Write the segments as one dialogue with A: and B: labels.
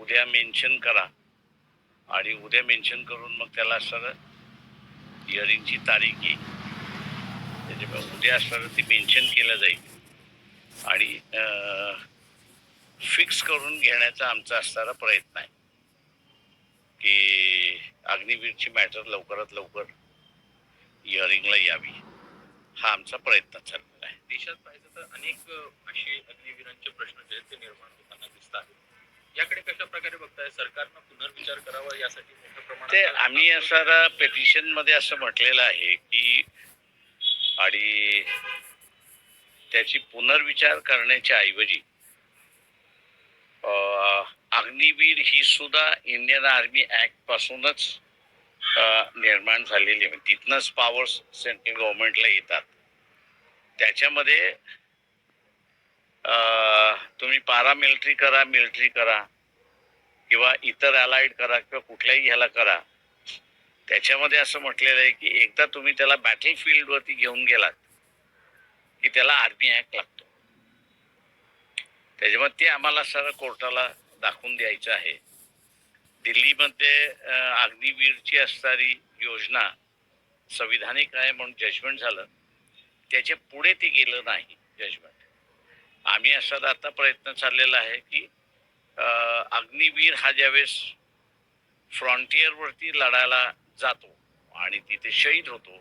A: उद्या मेन्शन करा. आणि उद्या मेन्शन करून मग त्याला सर हिअरिंगची तारीख येईल त्याच्यामुळे उद्या सर ती मेन्शन केलं जाईल. आणि फिक्स करून घेण्याचा आमचा असणारा प्रयत्न आहे. की अग्निवीरची मॅटर लवकरात लवकर हिअरिंगला यावी. हा आमचा प्रयत्न चाललेला आहे.
B: देशात पाहिजे तर अनेक असे अग्निवीरांचे प्रश्न जे आहेत ते निर्माण होताना दिसत आहेत याकडे कशा प्रकारे बघताय? सरकारनं पुनर्विचार करावा यासाठी मोठ्या प्रमाणात
A: ते आम्ही असं पेटिशनमध्ये असं म्हटलेलं आहे की आणि त्याची पुनर्विचार करण्याच्या ऐवजी अग्निवीर ही सुद्धा इंडियन आर्मी ऍक्ट पासूनच निर्माण झालेली आहे. तिथनंच पॉवर्स सेंट्रल गव्हर्नमेंटला येतात. त्याच्यामध्ये तुम्ही पारामिलिटरी करा मिलिटरी करा किंवा इतर अलाइड करा किंवा कुठल्याही ह्याला करा. त्याच्यामध्ये असं म्हटलेलं आहे की एकदा तुम्ही त्याला बॅटल फील्ड वरती घेऊन गेलात की त्याला आर्मी ऍक्ट लागतो. त्याच्यामुळे ते आम्हाला सर कोर्टाला दाखवून द्यायचं आहे. दिल्लीमध्ये अग्निवीरची असणारी योजना संविधानिक आहे म्हणून जजमेंट झालं. त्याच्या पुढे ते गेलं नाही जजमेंट आम्ही असा आता प्रयत्न चाललेला आहे की अग्निवीर हा ज्यावेळेस फ्रॉन्टियरवरती लढायला जातो आणि तिथे शहीद होतो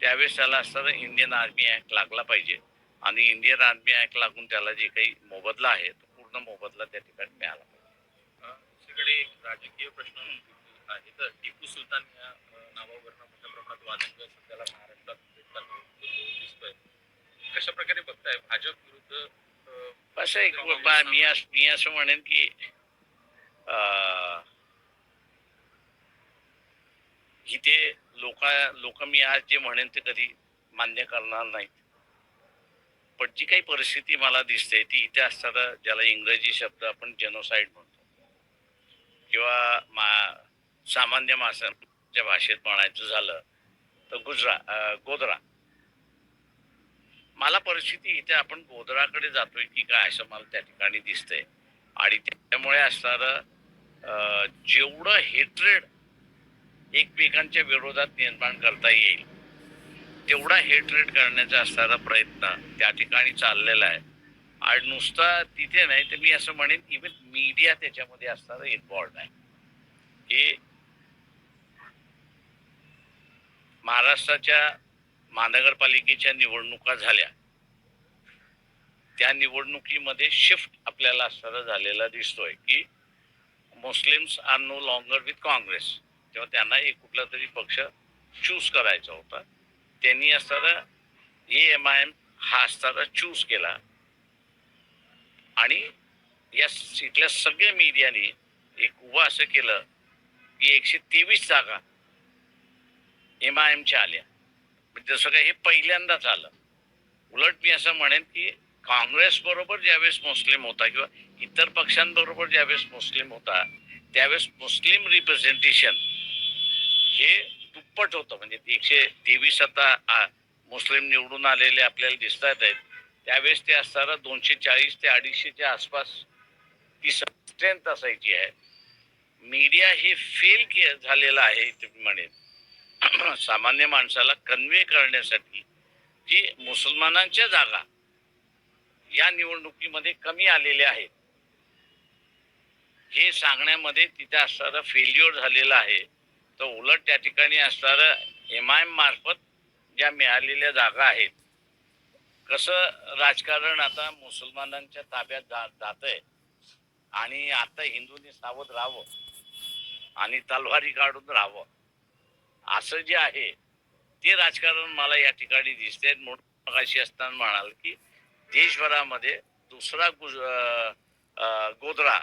A: त्यावेळेस त्याला असताना इंडियन आर्मी ॲक्ट लागला पाहिजे. आणि इंडियन आर्मी ॲक्ट लागून त्याला जे काही मोबदला आहे तो पूर्ण मोबदला त्या ठिकाणी मिळाला पाहिजे.
B: सगळे एक राजकीय प्रश्न टिपू सुलतान या नावावरनं मोठ्या प्रमाणात वादंग सध्याला महाराष्ट्रात दिसतोय. कशा प्रकारे बघताय? भाजप विरुद्ध
A: असं एक बा- मी अस- मी असं म्हणेन की अं, इथे लोक लोक मी आज जे म्हणेन ते कधी मान्य करणार नाहीत. पण जी काही परिस्थिती मला दिसते ती इथे असताना ज्याला इंग्रजी शब्द आपण जेनोसाईड म्हणतो. किंवा मा सामान्य माणसाच्या भाषेत म्हणायचं झालं तर गुजरा गोदरा. गोधरा मला परिस्थिती इथे आपण गोधराकडे जातोय की काय असं मला त्या ठिकाणी दिसतंय. आणि त्यामुळे असणारं जेवढं हेट्रेड एकमेकांच्या विरोधात निर्माण करता येईल तेवढा हेट्रेड करण्याचा असणारा प्रयत्न त्या ठिकाणी चाललेला आहे. आणि नुसता तिथे नाही तर मी असं म्हणेन इव्हन मीडिया त्याच्यामध्ये असणारं इन्वॉल्ड आहे. हे महाराष्ट्राच्या महानगरपालिकेच्या निवडणुका झाल्या. त्या निवडणुकीमध्ये शिफ्ट आपल्याला असणारा झालेला दिसतोय की Muslims are no longer with Congress तेव्हा त्यांना एक कुठला तरी पक्ष चूज करायचा होता. त्यांनी असताना ए एम आय एम हा असताना चूज केला. आणि या इथल्या सगळ्या मीडियाने एक उभं असं केलं की एकशे तेवीस जागा एम आय एमच्या आल्या. म्हणजे जसं काय हे पहिल्यांदाच आलं उलट मी असं म्हणेन की काँग्रेस बरोबर ज्यावेळेस मुस्लिम होता किंवा इतर पक्षांबरोबर ज्यावेळेस मुस्लिम होता त्यावेळेस मुस्लिम रिप्रेझेंटेशन हे दुप्पट होतं. म्हणजे एकशे तेवीस आता मुस्लिम निवडून आलेले आपल्याला दिसतात आहेत त्यावेळेस ते असताना दोनशे चाळीस ते अडीचशेच्या आसपास ती स्ट्रेंथ असायची आहे. मीडिया हे फेल के झालेलं आहे ते म्हणेन. सामान्य माणसाला कन्वे करण्यासाठी की मुसलमानांच्या जागा या निवडणुकीमध्ये कमी आलेल्या आहेत हे सांगण्यामध्ये तिथे असणारा फेल्युअर झालेला आहे. तर उलट त्या ठिकाणी असणारं एम आय एम मार्फत ज्या मिळालेल्या जागा आहेत कसं राजकारण आता मुसलमानांच्या ताब्यात जा जात आहे आणि आता हिंदूंनी सावध राहावं आणि तलवारी काढून राहावं. असं जे आहे ते राजकारण मला या ठिकाणी दिसते म्हणून अशी असताना म्हणाल की देशभरामध्ये दुसरा गुज गोधरा